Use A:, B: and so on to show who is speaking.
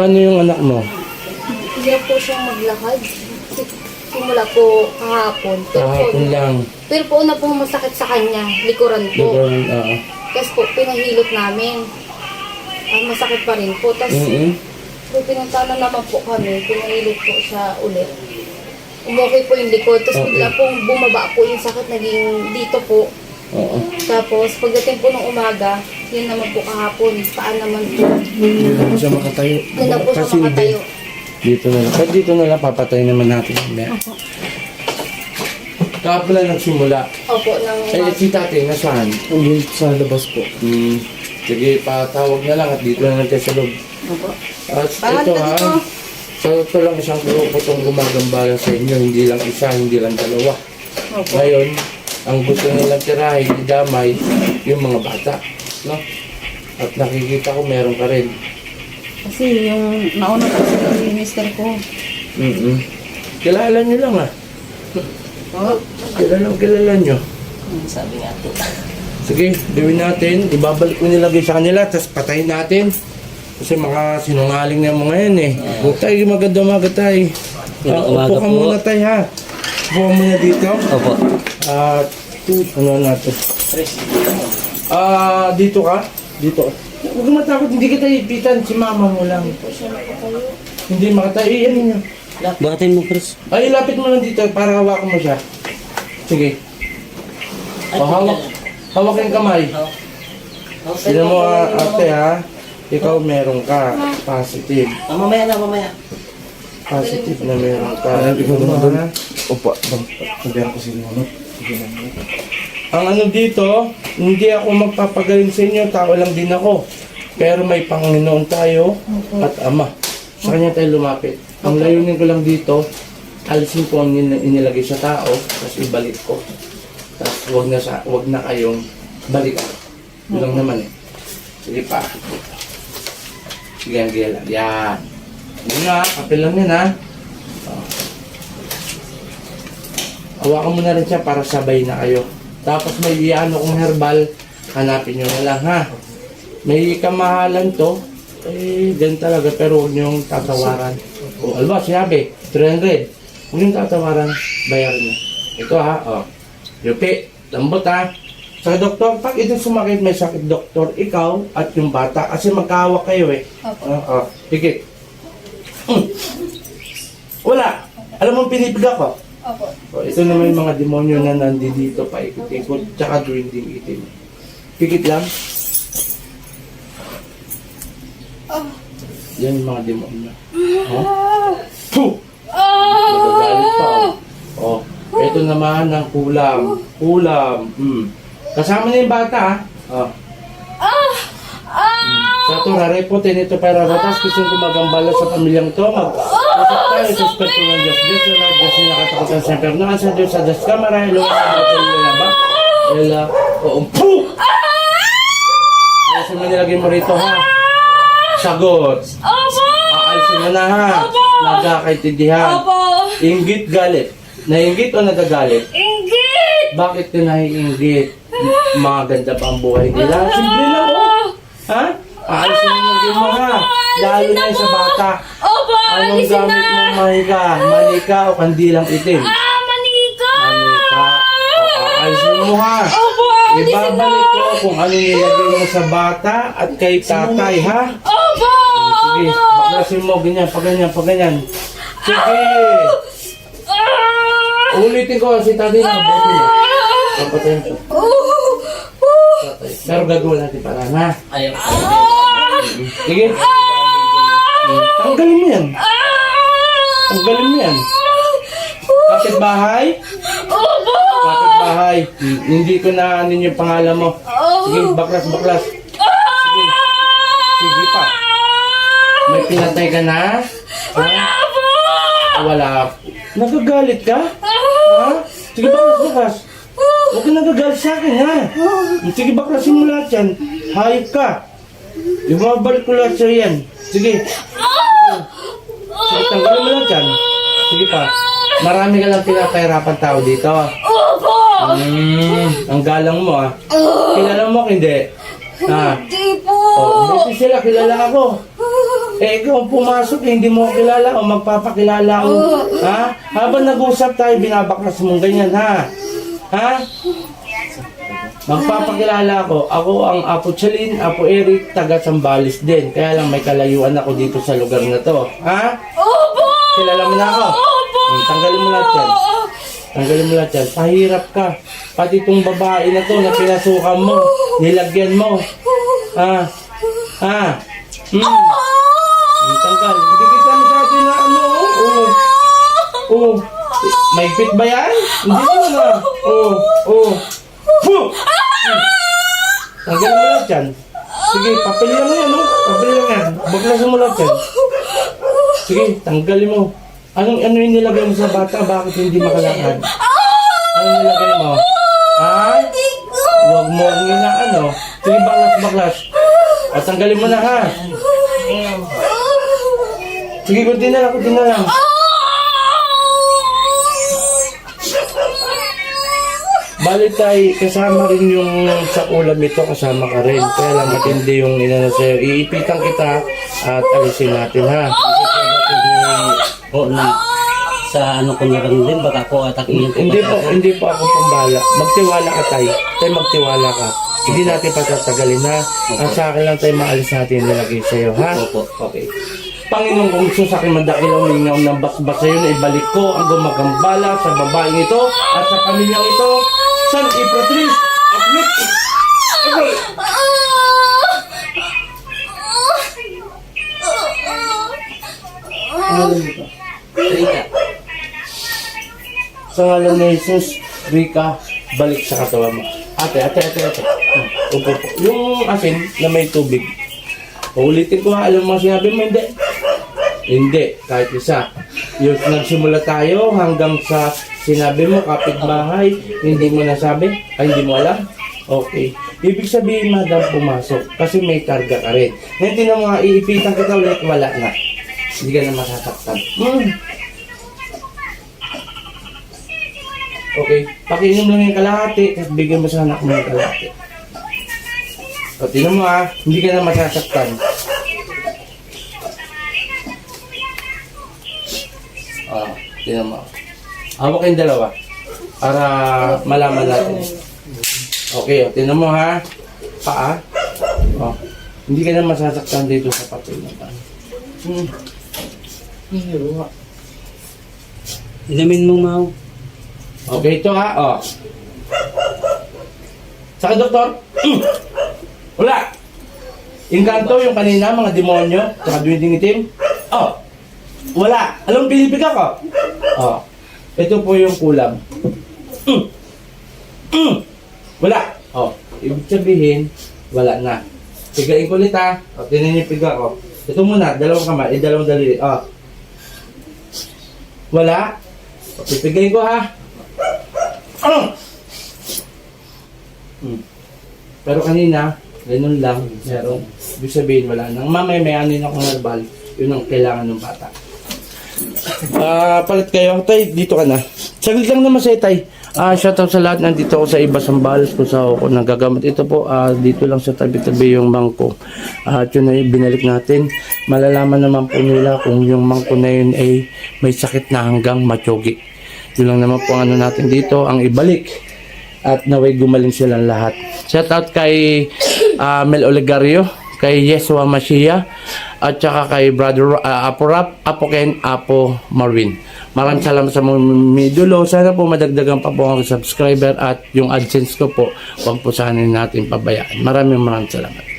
A: Ano yung anak mo?
B: Hindi po siyang maglakad. Simula po kahapon. Pero po,
A: Kahapon lang.
B: pero po una pong masakit sa kanya, likuran po.
A: Likuran, oo.
B: Tapos po, pinahilot namin. Ah, masakit pa rin po. Tapos,
A: Mm-mm.
B: po, pinunta na naman po kami. Pinahilot po siya ulit. Umokay po yung likod. Tapos
A: Okay.
B: bigla pong bumaba po yung sakit. Naging dito po.
A: Oo.
B: Tapos, pagdating po ng umaga, yun naman po kahapon. Paan naman po.
A: Hindi na po siya makatayo.
B: Yun na po siya
A: Kasi hindi.
B: makatayo.
A: Dito na lang. Kahit dito na lang, papatay naman natin. Hindi. Kahapon lang nagsimula.
B: Opo, ng...
A: Eh, si tatay, nasaan?
C: Andun sa labas po.
A: Hmm. Sige, patawag na lang at dito na lang tayo sa loob.
B: Opo.
A: At
B: Bakit
A: ito
B: ka
A: ha,
B: dito?
A: sa ito lang isang grupo itong gumagambala sa inyo, hindi lang isa, hindi lang dalawa.
B: Opo.
A: Ngayon, ang gusto nilang tirahin, idamay, yung mga bata. No? At nakikita ko meron ka rin.
D: Kasi yung nauna po si mister ko.
A: Mm-mm. Kilala nyo lang ah.
D: Oh,
A: Kilala, kilala nyo.
D: sabi nga po.
A: Sige, gawin natin. Ibabalik ko nilagay sa kanila, tapos patayin natin. Kasi mga sinungaling na yung mga yan eh. Tay, maganda umaga tay. Ah,
C: umaga
A: upo ka
C: po.
A: muna tay ha. Upo ka muna dito.
C: Opo.
A: At, ano natin. Ah, dito ka? Dito. Huwag kang matakot, hindi kita ipitan. Si mama mo lang. Hindi makatayo. Iyan ninyo.
C: Buhatin mo, Chris.
A: Ay, lapit mo lang dito para hawakan mo siya. Sige. O, hawak. Hawak yung kamay. Sino mo, ah, ate ha? Ikaw meron ka. Positive.
C: Ah, mamaya na, mamaya.
A: Positive na meron ka. Ikaw naman ha?
C: Opo. Sabihan ko si Lolo.
A: Ang ano dito, hindi ako magpapagaling sa inyo, tao lang din ako. Pero may Panginoon tayo at Ama. Sa kanya tayo lumapit. Ang layunin ko lang dito, alisin ko ang in- inilagay sa tao, tapos ibalik ko. Tapos wag na, sa, wag na kayong balikan. Yun lang naman eh. Sige pa. Sige, ang gila. Yan. Yun nga, kapil lang yan ha. Oh. Hawakan mo na rin siya para sabay na kayo. Tapos may iano kong herbal, hanapin nyo na lang ha. May kamahalan to, eh, ganun talaga, pero huwag nyo tatawaran. O, alba, sinabi, 300. Huwag nyo tatawaran, bayaran nyo. Ito ha, o. Yupi, lambot ha. Sa doktor, pag ito sumakit, may sakit doktor, ikaw at yung bata, kasi magkahawak kayo eh.
B: Opo.
A: Oo, higit. Mm. Wala. Alam mo, pinipiga ko.
B: Opo.
A: O, ito naman yung mga demonyo na nandito pa ikot-ikot, tsaka dwinding itim. Pikit lang. Yan yung mga demonyo. Oh. Puh! Magagalit pa. Oh. oh. Ito naman ang kulam. Kulam. Hmm. Kasama na yung bata, ah. Oh. Hmm. Sa ito, rarepotin ito para batas. Gusto kong magambala sa pamilyang to. Mag Tayo sa Espiritu ng Diyos. Diyos na lahat, Diyos na nakatakutan sa. Ang sa Diyos sa Diyos ka, marahil ang sa mga tayo na ba? Ela, oo, puh! Ayusin mo nilagay mo rito, ha? Sagot.
D: Opo!
A: Aalisin mo na, ha? Nagkakaintindihan.
D: Opo!
A: Inggit galit. Nainggit o nagagalit?
D: Inggit!
A: Bakit ka naiinggit? Maganda pa ang buhay nila. Simple lang, oh. Ha? Aalisin mo nilagay mo, ha? Lalo na yung sa bata.
D: Opo!
A: Anong
D: Alisin
A: gamit
D: na!
A: mo, Mahika? Manika o kandilang itim?
D: Ah, manika!
A: Manika. O, Aalisin mo, ha?
D: Opo! Alisin na!
A: Ibabalik ko kung ano nilagay mo sa bata at kay tatay, ha?
D: Opo!
A: Sige, baklasin mo, ganyan, pa ganyan, pa ganyan. Sige!
D: Ah!
A: Ulitin ko, si tatay na, na. Papatayin ko. Tatay. Pero gagawin natin para, ha?
C: Ayaw.
A: Sige. Tanggalin mo yan. Tanggalin mo yan. Kapit bahay?
D: Opo!
A: Kapit bahay. Hindi ko na ano yung pangalan mo. Sige, baklas, baklas. Sige. Sige pa. May pinatay ka na? Wala po! Wala. Nagagalit ka? Ha? Sige, baklas, baklas. Huwag ka nagagalit sa akin, ha? Sige, baklasin mo lahat yan. Hayop ka. Ibabalik ko lahat sa'yo yan. Sige. Sige, tanggalin mo lahat yan. Sige pa. Marami ka lang pinapahirapan tao dito.
D: Opo!
A: Hmm, ang galang mo ah. Kilala mo, hindi. Ha?
D: Di po!
A: Oh, buti sila, kilala ako. Eh, ikaw pumasok, eh, hindi mo ako kilala o magpapakilala ako. Ha? Habang nag-usap tayo, binabaklas mong ganyan, ha? Ha? Magpapakilala ako. Ako ang Apo Chalin, Apo Eric, taga Sambales din. Kaya lang may kalayuan ako dito sa lugar na to. Ha?
B: Opo!
A: Kilala mo na ako?
B: Opo!
A: Hmm, tanggalin mo lahat yan. Tanggalin mo lahat yan. Pahirap ka. Pati itong babae na to na pinasukan mo, nilagyan mo. Ha? Ha? Hmm. Hmm, tanggal. Hindi kita masyado na ano. oh. Oo. Oo. May fit ba yan? Hindi mo na. Oo. Oo. Puh! Hmm. Tanggalin mo lahat yan. Sige, papel lang yan, no? Papel lang yan. Baklasin mo lahat yan. Sige, tanggalin mo. Anong ano yung nilagay mo sa bata? Bakit hindi makalakad? Ano nilagay mo? Ha? Huwag mo ang inaano. Sige, baklas, baklas. At tanggalin mo na ha. Sige, kunti na lang, kunti na lang. Bali tayo, kasama rin yung sa ulam ito, kasama ka rin. Kaya lang matindi yung inano sa'yo. Iipitan kita at alisin natin ha.
C: O na sa ano ko na lang din, baka ko atakihin ko.
A: Hindi po, hindi po ako pambala. Magtiwala ka tayo. Tayo magtiwala ka. Hindi natin patatagalin ha. Ang sa akin lang tayo maalis natin nilagay sa'yo ha.
C: Opo.
A: Okay. Panginoon kung gusto sa akin madakilaw mingaw ng basbas sa iyo na ibalik ko ang gumagambala sa babaeng ito at sa pamilyang ito. San at Nick. Okay.
C: Rika.
A: Sa ngalan ni Jesus, Rika, balik sa katawan mo. Ate, ate, ate, ate. Hmm, Upo po. Yung asin na may tubig. Uulitin ko ha, alam mo sinabi mo, hindi. Hindi, kahit isa. Yung nagsimula tayo hanggang sa sinabi mo, kapitbahay, hindi mo nasabi? Ay, hindi mo alam? Okay. Ibig sabihin, madam, pumasok. Kasi may karga ka rin. Ngayon, tinan mo nga, iipitan kita ulit, wala na. Hindi ka na masasaktan. Hmm. Okay, pakiinom lang yung kalahati, tapos bigyan mo sa anak mo yung kalahati. O, tinan mo ha, hindi ka na masasaktan. Ah, tinan mo. Hawak kayong dalawa. Para malaman natin. Okay, o, tinan mo ha. Paa. O, hindi ka na masasaktan dito sa papel na pa. Hmm. Hmm,
C: Inamin mo, Mau.
A: Okay, ito ha, oh. Saka doktor, wala. Inkanto yung kanina, mga demonyo, saka duwinding itim. Oh, wala. Alam pinipiga ko? Oh, ito po yung kulam. Mm. Mm. Wala. Oh, ibig sabihin, wala na. Pigain ko ulit ha. O, tinan niyo yung piga ko. Ito muna, dalawang kamay, eh, dalawang daliri. Oh. Wala. O, pipigain ko ha. Ah! Hmm. Pero kanina, ganun lang, meron. Ibig sabihin, wala nang. Mamaya may anin akong herbal. Yun ang kailangan ng bata. Ah, palit kayo. Tay, dito ka na. Saglit lang naman sa'yo, Tay. Ah, shoutout sa lahat. Nandito ako sa iba Sambales kung saan ako nagagamit. Ito po, ah, dito lang sa tabi-tabi yung mangko. Ah, at yun ay binalik natin. Malalaman naman po nila kung yung mangko na yun ay may sakit na hanggang matyogi. Yun lang naman po ang ano natin dito, ang ibalik. At naway gumaling silang lahat. Shoutout kay ah, Mel Olegario, kay Yesua Mashia, at saka kay Brother uh, Apo Rap, Apo Ken, Apo Marvin. Maraming salamat sa mga midulo. Sana po madagdagan pa po ang subscriber at yung AdSense ko po, huwag po sana natin pabayaan. Maraming maraming salamat.